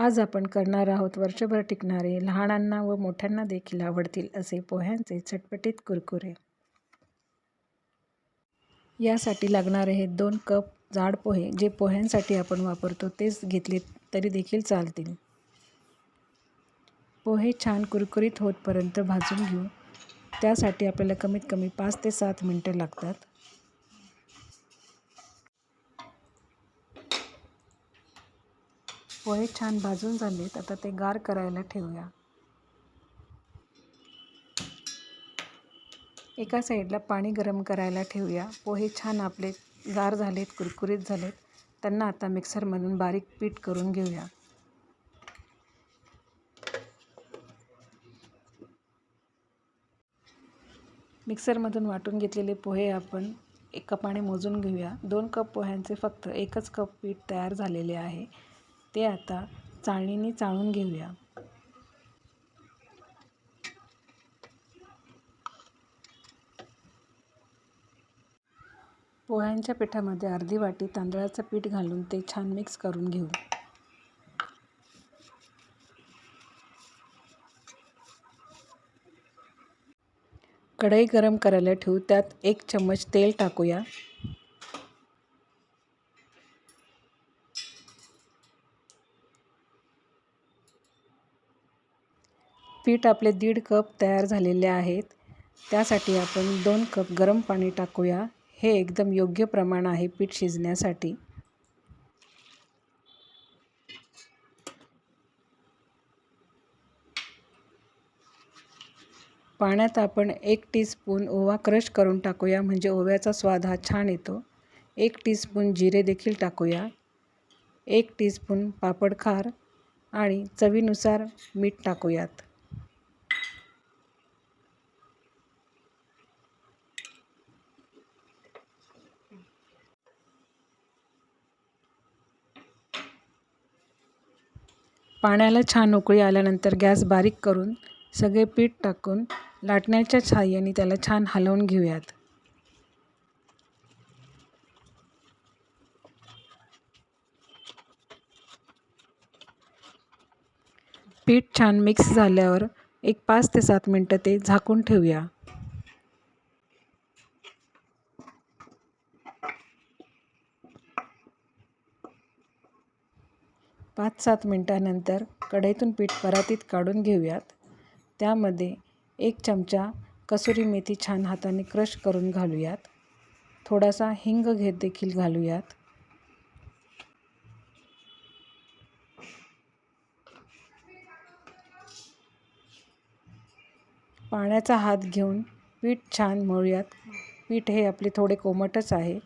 आज आपण करणार आहोत वर्षभर टिकणारे लहानांना व मोठ्यांना देखील आवडतील असे पोह्यांचे चटपटीत कुरकुरे. यासाठी लागणारे हे दोन कप जाड पोहे जे पोह्यांसाठी आपण वापरतो तेच घेतले तरी देखील चालतील. पोहे छान कुरकुरीत होतपर्यंत भाजून घेऊ. त्यासाठी आपल्याला कमीत कमी पाच ते सात मिनटं लागतात. पोहे छान भाजून झालेत. आता ते गार करायला ठेवूया. एका साईडला पाणी गरम करायला ठेवूया. पोहे छान आपले गार झालेत कुरकुरीत झालेत. त्यांना आता मिक्सरमधून बारीक पीठ करून घेऊया. मिक्सरमधून वाटून घेतलेले पोहे आपण एक कपाने मोजून घेऊया. दोन कप पोह्यांचे फक्त एकच कप पीठ तयार झालेले आहे. ते आता चाळणीने चाळून घेऊया. पोह्यांच्या पिठामध्ये अर्धी वाटी तांदळाचं पीठ घालून ते छान मिक्स करून घेऊ. कढई गरम करायला ठेवू त्यात एक चम्मच तेल टाकूया. पीठ आपले दीड कप तयार झालेले आहेत. त्यासाठी आपण दोन कप गरम पाणी टाकूया. हे एकदम योग्य प्रमाण आहे पीठ शिजण्यासाठी. पाण्यात आपण एक टीस्पून ओवा क्रश करून टाकूया म्हणजे ओव्याचा स्वाद हा छान येतो. एक टीस्पून जिरे देखील टाकूया. एक टीस्पून पापड खार आणि चवीनुसार मीठ टाकूयात. पाण्याला छान उकळी आल्यानंतर गॅस बारीक करून सगळे पीठ टाकून लाटण्याच्या सहाय्याने त्याला छान हलवून घेऊयात. पीठ छान मिक्स झाल्यावर एक पाच ते सात मिनटं ते झाकून ठेवूया. पाच सात मिनटानंतर कढईतून पीठ परातीत काढून घेऊयात. त्यामध्ये एक चमचा कसुरी मेथी छान हाताने क्रश करून घालूयात. थोडासा हिंग घेत देखील घालूयात. पाण्याचा हात घेऊन पीठ छान मळूयात. पीठ हे आपले थोडे कोमटच आहे.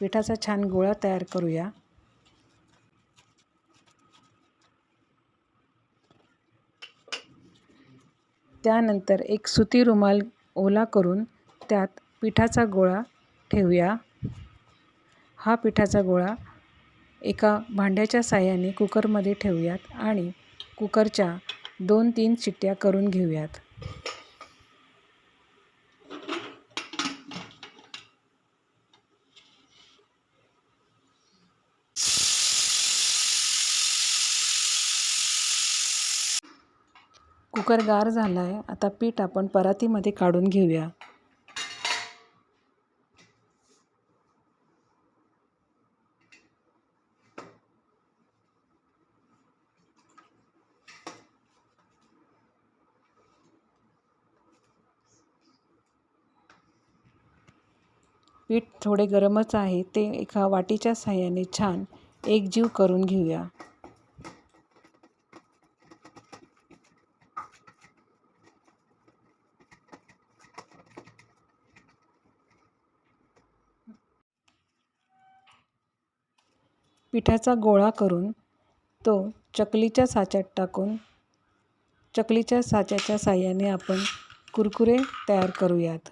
पिठाचा छान गोळा तयार करूया. त्यानंतर एक सुती रुमाल ओला करून त्यात पिठाचा गोळा ठेवूया. हा पिठाचा गोळा एका भांड्याच्या साह्याने कुकरमध्ये ठेवूयात आणि कुकरच्या दोन तीन शिट्ट्या करून घेऊयात. कुकर गार झाला आहे आता पीठ आपण परातीमध्ये काढून घेऊया. पीठ थोडे गरमच आहे. ते एका वाटीच्या साह्याने छान एकजीव करून घेऊया. पिठाचा गोळा करून तो चकलीच्या साच्यात टाकून चकलीच्या साच्याच्या साह्याने आपण कुरकुरे तयार करूयात.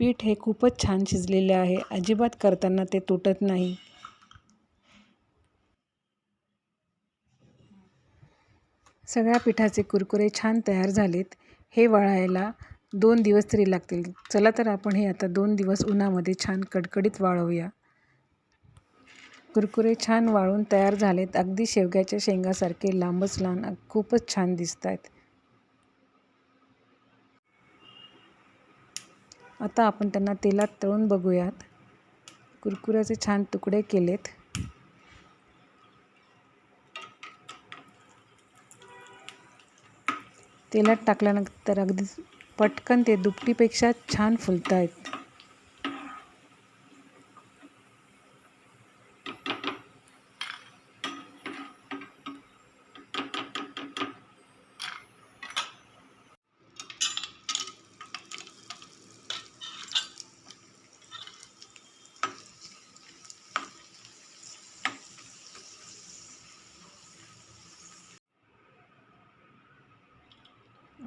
पीठ हे खूपच छान शिजलेले आहे. अजिबात करताना ते तुटत नाही. सगळ्या पिठाचे कुरकुरे छान तयार झालेत. हे वळायला दोन दिवस तरी लागतील. चला तर आपण हे आता दोन दिवस उन्हामध्ये छान कडकडीत वाळवूया. कुरकुरे छान वाळून तयार झालेत. अगदी शेवग्याच्या शेंगासारखे लांबच लहान खूपच छान दिसत आहेत आता आपण त्यांना तेलात तळून बघूयात. कुरकुऱ्याचे छान तुकडे केलेत. तेलात टाकल्यानंतर अगदी पटकन ते दुपटीपेक्षा छान फुलत आहेत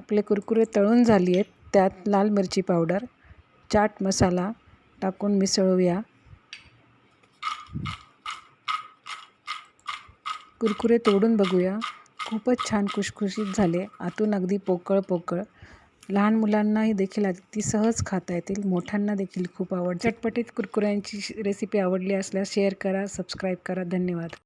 आपले कुरकुरे तळून झाली आहेत. त्यात लाल मिरची पावडर चाट मसाला टाकून मिसळूया. कुरकुरे तोडून बघूया. खूपच छान खुशखुशीत झाले. आतून अगदी पोकळ पोकळ. लहान मुलांनाही देखील अगदी सहज खाता येतील. मोठ्यांना देखील खूप आवड चटपटीत कुरकुऱ्यांची रेसिपी आवडली असल्यास शेअर करा सबस्क्राईब करा. धन्यवाद.